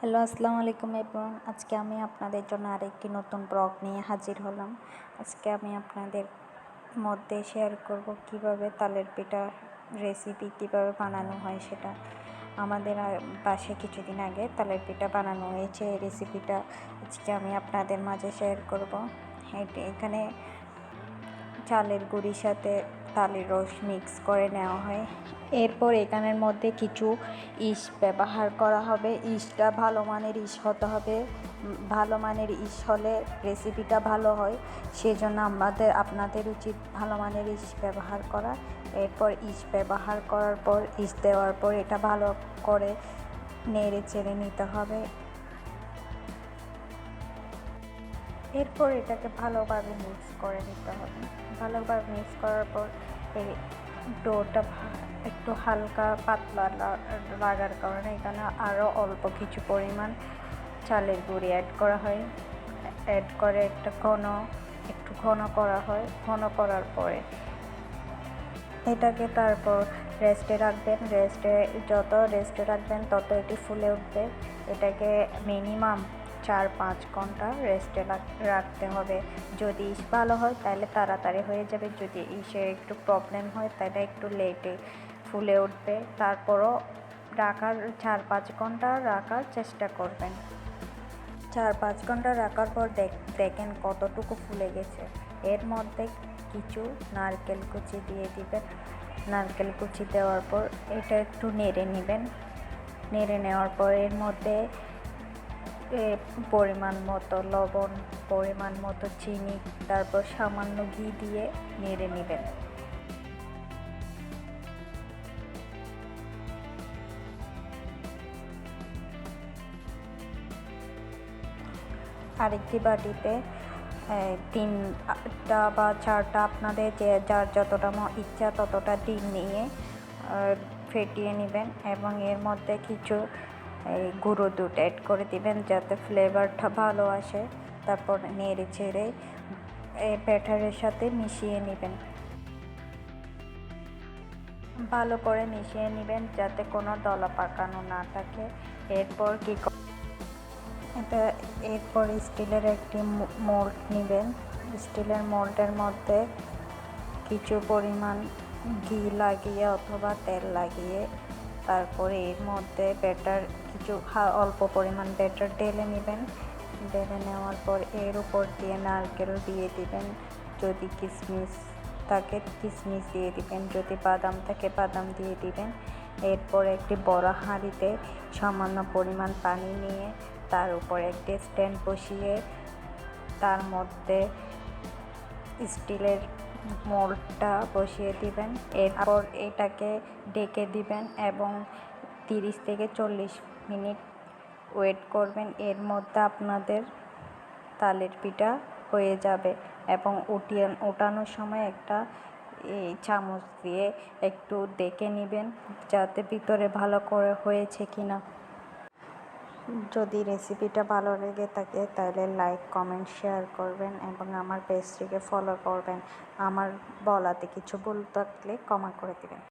Hello আসসালামু আলাইকুম এবং আজকে আমি আপনাদের জন্য আরেকটি নতুন ব্লগ নিয়ে হাজির হলাম। আজকে আমি আপনাদের মধ্যে শেয়ার করব কীভাবে তালের পিঠা রেসিপি কীভাবে বানানো হয় সেটা। আমাদের পাশে কিছুদিন আগে তালের পিঠা বানানো হয়েছে। এই রেসিপিটা আজকে আমি আপনাদের মাঝে শেয়ার করব। এখানে চালের গুঁড়ির সাথে তালের রস মিক্স করে নেওয়া হয়। এরপর এখানের মধ্যে কিছু ইস ব্যবহার করা হবে। ইসটা ভালো মানের ইস হতে হবে। ভালো মানের ইস হলে রেসিপিটা ভালো হয়। সেজন্য আমাদের, আপনাদের উচিত ভালো মানের ইস ব্যবহার করা। এরপর ইস ব্যবহার করার পর ইস দেওয়ার পর এটা ভালো করে নেড়ে চেড়ে নিতে হবে। এরপর এটাকে ভালোভাবে মিক্স করে নিতে হবে। ভালোভাবে মিক্স করার পর এই ডোটা একটু হালকা পাতলা লাগার কারণে এখানে আরও অল্প কিছু পরিমাণ চালের গুঁড়ি অ্যাড করা হয়। অ্যাড করে একটা ঘন, একটু ঘন করা হয়। ঘন করার পরে এটাকে তারপর রেস্টে রাখবেন। রেস্টে যত রেস্টে রাখবেন, তত এটি ফুলে উঠবে। এটাকে মিনিমাম চার পাঁচ ঘণ্টা রেস্টে রাখতে হবে। যদি ইস ভালো হয়, তাহলে তাড়াতাড়ি হয়ে যাবে। যদি ইসে একটু প্রবলেম হয়, তাহলে একটু লেটে ফুলে উঠবে। তারপরও রাখার চার পাঁচ ঘণ্টা রাখার চেষ্টা করবেন। চার পাঁচ ঘণ্টা রাখার পর দেখ- দেখেন কতটুকু ফুলে গেছে। এর মধ্যে কিছু নারকেল কুচি দিয়ে দিবেন। নারকেল কুচি দেওয়ার পর এটা একটু নেড়ে নেবেন। নেড়ে নেওয়ার পর এর মধ্যে পরিমাণ মতো লবণ, পরিমাণ মতো চিনি, তারপর সামান্য ঘি দিয়ে নেড়ে নেবেন। আরেকটি বাটিতে তিনটা বা চারটা আপনাদের যে যার যতটা ইচ্ছা ততটা ডিম নিয়ে ফেটিয়ে নেবেন এবং এর মধ্যে কিছু এই, গুঁড়ো দুধ অ্যাড করে দিবেন যাতে ফ্লেভারটা ভালো আসে। তারপর নেড়ে ছেড়ে এই ব্যাটারের সাথে মিশিয়ে নেবেন। ভালো করে মিশিয়ে নেবেন যাতে কোনো দলা পাকানো না থাকে। এরপর কী ক- এটা এরপর স্টিলের একটি মোল্ড নেবেন। স্টিলের মোল্ডের মধ্যে কিছু পরিমাণ ঘি লাগিয়ে অথবা তেল লাগিয়ে তারপরে এর মধ্যে ব্যাটার কিছু অল্প পরিমাণ ব্যাটার ঢেলে নেবেন। ঢেলে নেওয়ার পর এর উপর দিয়ে নারকেল দিয়ে দিবেন। যদি কিশমিশ থাকে কিশমিশ দিয়ে দিবেন। যদি বাদাম থাকে, বাদাম দিয়ে দিবেন। এরপর একটি বড় হাঁড়িতে সামান্য পরিমাণ পানি নিয়ে তার উপর একটি স্ট্যান্ড বসিয়ে তার মধ্যে স্টিলের মোল্ডটা বসিয়ে দিবেন। এরপর এটাকে ডেকে দিবেন এবং তিরিশ থেকে চল্লিশ মিনিট ওয়েট করবেন। এর মধ্যে আপনাদের তালের পিঠা হয়ে যাবে এবং উঠিয়ে ওঠানোর সময় একটা এই চামচ দিয়ে একটু দেখে নেবেন যাতে ভিতরে ভালো করে হয়েছে কিনা। যদি রেসিপিটা ভালো লেগে থাকে, তাহলে লাইক কমেন্ট শেয়ার করবেন এবং আমার পেজটিকে ফলো করবেন। আমার বলাতে কিছু ভুল থাকলে ক্ষমা করে দেবেন।